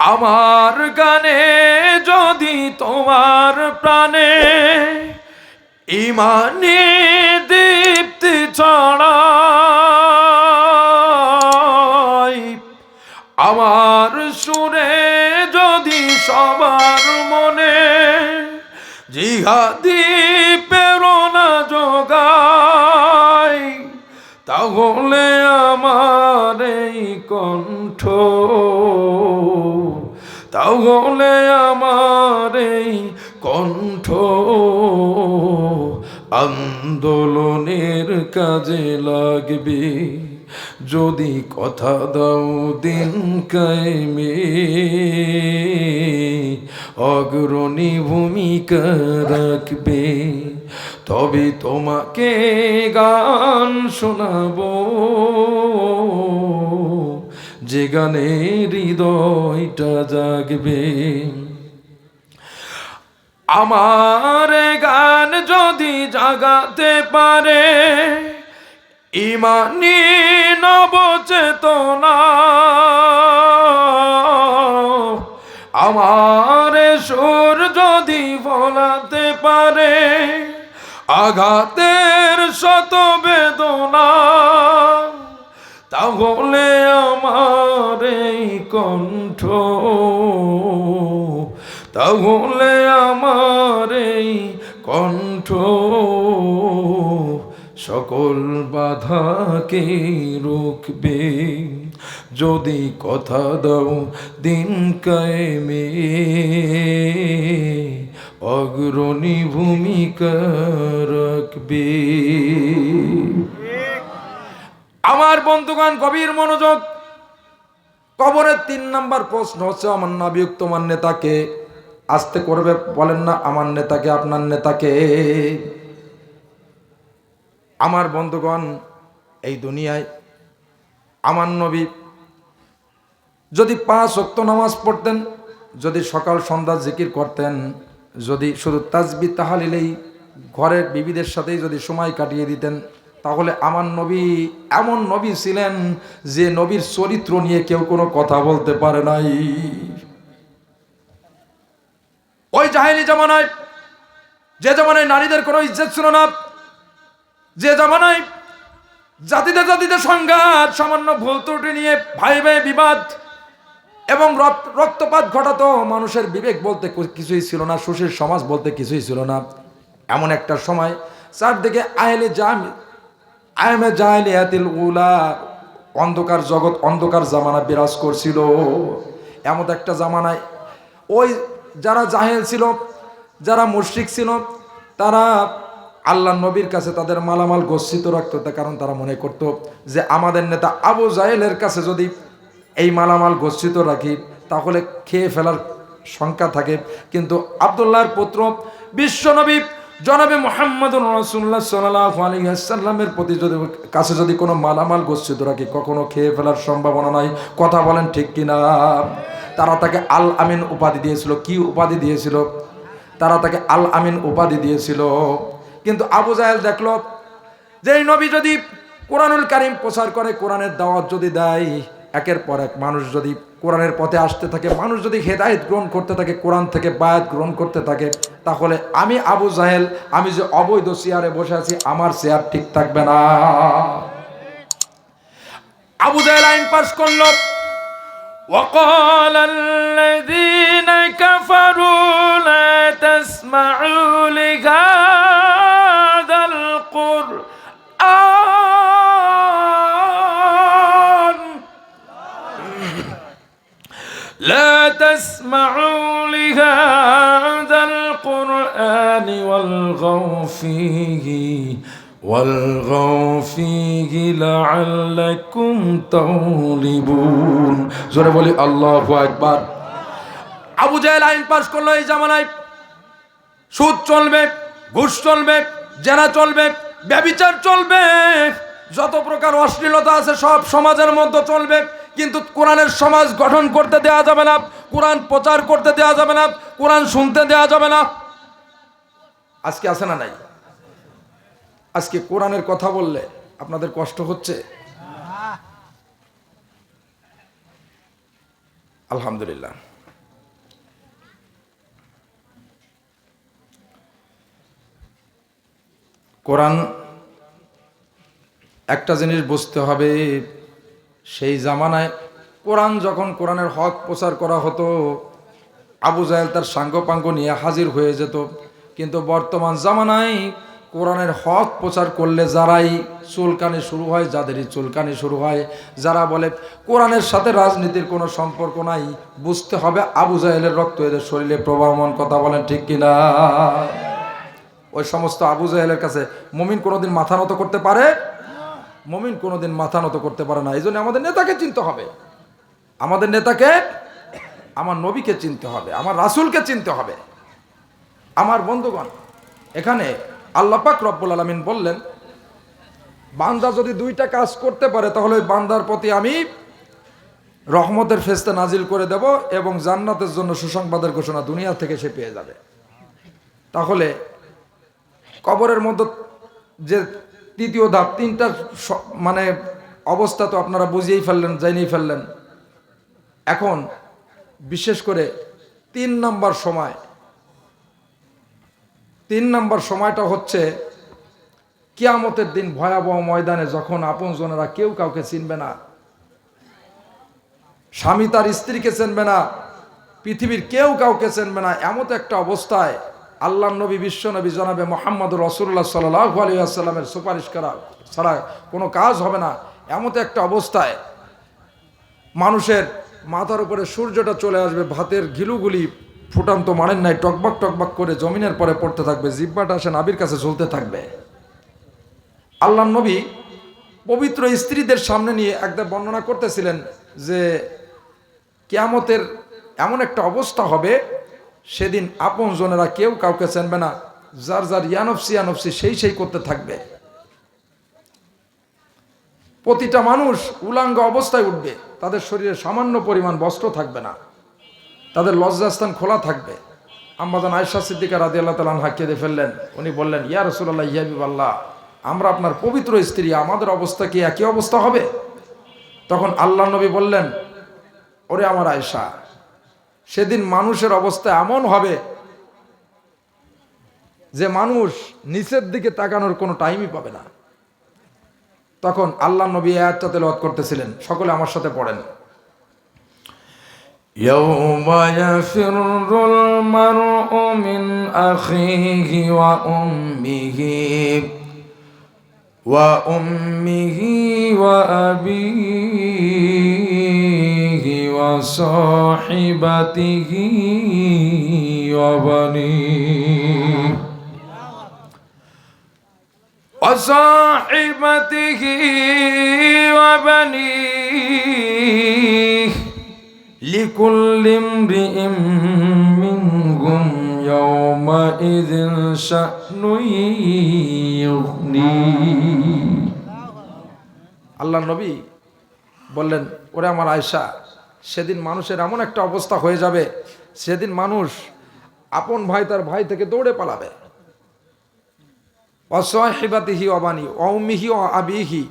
আমার গানে যদি তোমার প্রাণে ইমানে দীপ্তি ছড়াই আমার সুরে যদি সবার মনে জিহাদি প্রেরণা যোগাই তাহলে আমার এই কণ্ঠ তাহলে আমার এই কণ্ঠ। আন্দোলনের কাজে লাগবে। যদি কথা দাও দিন কায়েমে। অগ্রণী ভূমিকা রাখবে। তবে তোমাকে গান শোনাবো। যে গানে হৃদয়টা জাগবে। আমার গান যদি জাগাতে পারে, ইমানি নবচেতনা। আমার সুর যদি বলাতে পারে, আঘাতের শত বেদনা। তাহলে আমার এই কণ্ঠ। তাহলে আমার এই কণ্ঠ। সকল বাধাকে রুখবে। যদি কথা দাও দিন কায়েমে, অগ্রণী ভূমিকা রাখবে। আমার বন্ধুগণ, গভীর মনোযোগ। কবরের তিন নাম্বার প্রশ্ন হচ্ছে, আমার নাবিক তোমার নেতাকে আসতে করবে বলেন না, আমার নেতাকে, আপনার নেতাকে? আমার বন্ধুগণ, এই দুনিয়ায় আমার নবী যদি পাঁচ অক্ত নামাজ পড়তেন, যদি সকাল সন্ধ্যা জিকির করতেন, যদি শুধু তাজবি তাহালিলেই ঘরের বিবিদের সাথেই যদি সময় কাটিয়ে দিতেন তাহলে আমার নবী, এমন নবী ছিলেন যে নবীর চরিত্র নিয়ে কেউ কোনো কথা বলতে পারে নাই। ওই জাহেলি জামানায়, যে জামানায় নারীদের কোনো ইজ্জত ছিল না, যে জামানায় জাতিতে জাতিতে সংঘাত, সামান্য ভুল ত্রুটি নিয়ে ভাই ভাই বিবাদ এবং রক্ত- রক্তপাত ঘটাতো, মানুষের বিবেক বলতে কিছুই ছিল না, সুশীল সমাজ বলতে কিছুই ছিল না। এমন একটা সময় চারদিকে আহলে জাম আয়মে জাহিলিয়াতিল উলা, অন্ধকার জগৎ, অন্ধকার জামানা বিরাজ করছিল। এমন একটা জামানায় ওই যারা জাহেল ছিল, যারা মুশরিক ছিল, তারা আল্লাহ নবীর কাছে তাদের মালামাল গচ্ছিত রাখতো। কারণ তারা মনে করত যে আমাদের নেতা আবু জাহেলের কাছে যদি এই মালামাল গচ্ছিত রাখি, তাহলে খেয়ে ফেলার শঙ্কা থাকে। কিন্তু আবদুল্লাহর পুত্র বিশ্বনবী জনাবে মোহাম্মদ রসুল্লাহ সাল্লাহ আলিহাসাল্লামের প্রতি যদি কাছে যদি কোনো মালামাল গচ্ছিত রাখি, কখনো খেয়ে ফেলার সম্ভাবনা নাই। কথা বলেন ঠিক কিনা? তারা তাকে আল আমিন উপাধি দিয়েছিল। কি উপাধি দিয়েছিল? তারা তাকে আল আমিন উপাধি দিয়েছিল। কিন্তু আবু জাহেল দেখল যে নবী যদি কোরআনুল কারিম প্রচার করে, কোরআনের দাওয়াত যদি দেয় একের পর এক মানুষ যদি কোরআনের পথে আসতে থাকে মানুষ যদি হেদায়েত গ্রহণ করতে থাকে কোরআন থেকে বায়াত গ্রহণ করতে থাকে তাহলে আমি আবু জাহেল আমি যে অবৈধ চেয়ারে বসে আছি আমার চেয়ার ঠিক থাকবে না আবু জাহেল আইন পাশ করলো وقال الذين كفروا لا تسمعوا لهذا والغوا فيه والغوا فيه لعلكم تغلبون জোরে বলি আল্লাহু আকবার আবু জাহেল আইন পাশ করলো এই জামানায় সুদ চলবে ঘুষ চলবে জেনা চলবে ব্যবিচার চলবে যত প্রকার অশ্লীলতা আছে সব সমাজের মধ্যে চলবে কিন্তু কোরআনের সমাজ গঠন করতে দেওয়া যাবে না কোরআন প্রচার করতে দেওয়া যাবে না কোরআন শুনতে দেওয়া যাবে না আজকে আছে না নাই? আজকে কোরআনের কথা বললে আপনাদের কষ্ট হচ্ছে? আলহামদুলিল্লাহ। কোরআন একটা জিনিস বুঝতে হবে, সেই জামানায় কোরআন যখন কোরআনের হক প্রচার করা হতো, আবু জাহেল তার সাঙ্গপাঙ্গ নিয়ে হাজির হয়ে যেত। কিন্তু বর্তমান জামানায় কোরআনের হক প্রচার করলে যারাই চুলকানি শুরু হয়, যাদেরই চুলকানি শুরু হয়, যারা বলে কোরআনের সাথে রাজনীতির কোনো সম্পর্ক নাই, বুঝতে হবে আবু জাহেলের রক্ত এদের শরীরে প্রবাহমান কথা বলেন ঠিক কিনা? ওই সমস্ত আবু জাহেলের কাছে মমিন কোনোদিন মাথা নত করতে পারে? মমিন কোনোদিন মাথা নত করতে পারে না। এই জন্য আমাদের নেতাকে চিনতে হবে। আমাদের নেতাকে, আমার নবীকে চিনতে হবে, আমার রাসূলকে চিনতে হবে। আমার বন্ধুগণ, এখানে আল্লাপাক রব্বুল আলমিন বললেন, বান্দা যদি দুইটা কাজ করতে পারে, তাহলে ওই বান্দার প্রতি আমি রহমতের ফেস্তা নাজিল করে দেব এবং জান্নাতের জন্য সুসংবাদের ঘোষণা দুনিয়া থেকে সে পেয়ে যাবে। তাহলে কবরের মধ্যে যে তৃতীয় ধাপ, তিনটা স- মানে অবস্থা তো আপনারা বুঝিয়েই ফেললেন জানিয়ে ফেললেন। এখন বিশেষ করে তিন নাম্বার সময় তিন নম্বর সময়টা হচ্ছে কিয়ামতের দিন ভয়াবহ ময়দানে যখন আপনজনেরা কেউ কাউকে চিনবে না, স্বামী তার স্ত্রীকে চিনবে না, পৃথিবীর কেউ কাউকে চিনবে না, এমত একটা অবস্থায় আল্লাহ নবী, বিশ্ব নবী জনাবে মোহাম্মদ রসুল্লাহ সাল্লাহ আলিয়াল্লামের সুপারিশ করা ছাড়া কোনো কাজ হবে না। এমত একটা অবস্থায় মানুষের মাথার উপরে সূর্যটা চলে আসবে, ভাতের ঘিলুগুলি ফুটান্ত মানেন নাই, টকবাক টকবাক করে জমিনের পরে পড়তে থাকবে, জিব্বাটা সে নাবির কাছে ঝুলতে থাকবে। আল্লাহ নবী পবিত্র স্ত্রীদের সামনে নিয়ে একদম বর্ণনা করতেছিলেন যে কেয়ামতের এমন একটা অবস্থা হবে, সেদিন আপন জনেরা কেউ কাউকে চেনবে না, যার যার ইয়ানফসি ইয়ানফসি সেই সেই করতে থাকবে। প্রতিটা মানুষ উলাঙ্গ অবস্থায় উঠবে, তাদের শরীরে সামান্য পরিমাণ বস্ত্র থাকবে না। তাদের লজ্জাস্থান খোলা থাকবে। আম্বাজান আয়সা সিদ্দিকা রাজি আল্লাহ তালান কেঁদে ফেললেন। উনি বললেন, ইয়া রসুল্লাহ ইয়াবিব আল্লাহ আমরা আপনার পবিত্র স্ত্রী, আমাদের অবস্থা কি একই অবস্থা হবে? তখন আল্লাহ নবী বললেন, ওরে আমার আয়সা সেদিন মানুষের অবস্থা এমন হবে যে মানুষ নিচের দিকে তাকানোর কোনো টাইমই পাবে না। তখন আল্লাহ নবী আয়াতটা তেলাওয়াত করতেছিলেন। সকলে আমার সাথে পড়েন। يوم يفر المرء من أخيه وأمه وأمه وأبيه وصاحبته وبنيه وصاحبته وبنيه لكل امرئ منهم يومئذ شأن يغنيه আল্লাহ নবী বললেন ওরে আমার আয়সা সেদিন মানুষের এমন একটা অবস্থা হয়ে যাবে সেদিন মানুষ আপন ভাই তার ভাই থেকে দৌড়ে পালাবে অসহিবাতিহি অবানি অমিহি ও আবিহি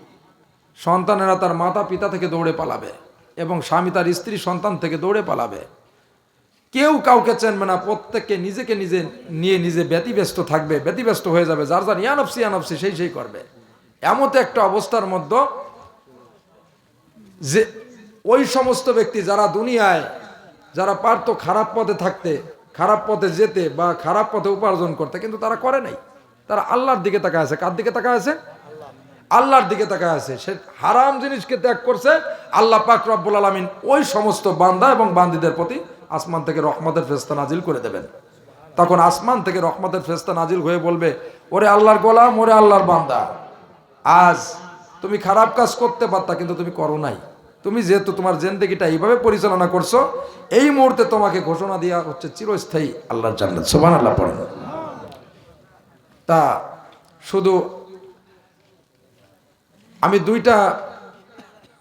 সন্তানেরা তার মাতা পিতা থেকে দৌড়ে পালাবে এবং স্বামী তার স্ত্রী সন্তান থেকে দৌড়ে পালাবে। কেউ কাউকে চেনবে না, প্রত্যেককে নিজেকে নিজে নিয়ে নিজে ব্যতিব্যস্ত থাকবে, ব্যতিব্যস্ত হয়ে যাবে। যার যার ইয়ানফসি ইয়ানফসি সেই সেই করবে। এমত একটা অবস্থার মধ্যে যে ওই সমস্ত ব্যক্তি যারা দুনিয়ায়, যারা পারত খারাপ পথে থাকতে, খারাপ পথে যেতে বা খারাপ পথে উপার্জন করতে, কিন্তু তারা করে নাই। তারা আল্লাহর দিকে তাকায় আছে। কার দিকে তাকায় আছে? আল্লাহর দিকে তাকায় আছে। সে হারাম জিনিসকে ত্যাগ করছে, আল্লাহ পাক রব্বুল আলমিন ওই সমস্ত বান্দা এবং বান্দিদের প্রতি আসমান থেকে রহমতের ফেস্তা নাজিল করে দেবেন। তখন আসমান থেকে রহমতের ফেস্তা নাজিল হয়ে বলবে, ওরে আল্লাহর গোলাম, ওরে আল্লাহর বান্দা, আজ তুমি খারাপ কাজ করতে পারতা কিন্তু তুমি করো নাই। তুমি যেহেতু তোমার জেন্দেগিটা এইভাবে পরিচালনা করছ, এই মুহূর্তে তোমাকে ঘোষণা দেওয়া হচ্ছে চিরস্থায়ী আল্লাহর জান্নাত। সোবান আল্লাহ পড়েন। তা শুধু আমি দুইটা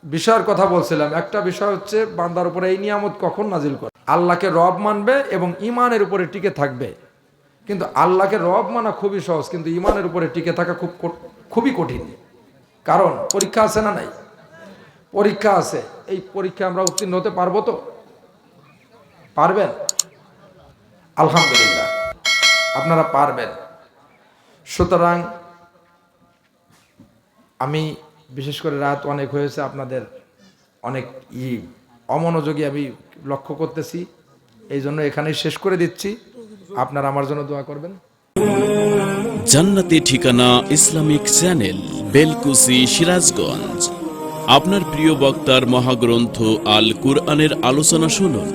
বিষয়ের কথা বলছিলাম। একটা বিষয় হচ্ছে, বান্দার উপরে এই নিয়ামত কখন নাজিল করে? আল্লাহকে রব মানবে এবং ইমানের উপরে টিকে থাকবে। কিন্তু আল্লাহকে রব মানা খুবই সহজ, কিন্তু ইমানের উপরে টিকে থাকা খুব খুবই কঠিন। কারণ, পরীক্ষা আছে না নাই? পরীক্ষা আছে। এই পরীক্ষা আমরা উত্তীর্ণ হতে পারব তো? পারবেন? আলহামদুলিল্লাহ। আপনারা পারবেন। সুতরাং আমি বিশেষ করে রাত অনেক হয়েছে, আপনাদের অনেক ই অমনোযোগী আমি লক্ষ্য করতেছি। এই জন্য এখানেই শেষ করে দিচ্ছি। আপনারা আমার জন্য দোয়া করবেন। জান্নাতি ঠিকানা ইসলামিক চ্যানেল, বেলকুসি, সিরাজগঞ্জ। আপনার প্রিয় বক্তার মহাগ্রন্থ আল কুরআনের আলোচনা শুনুন।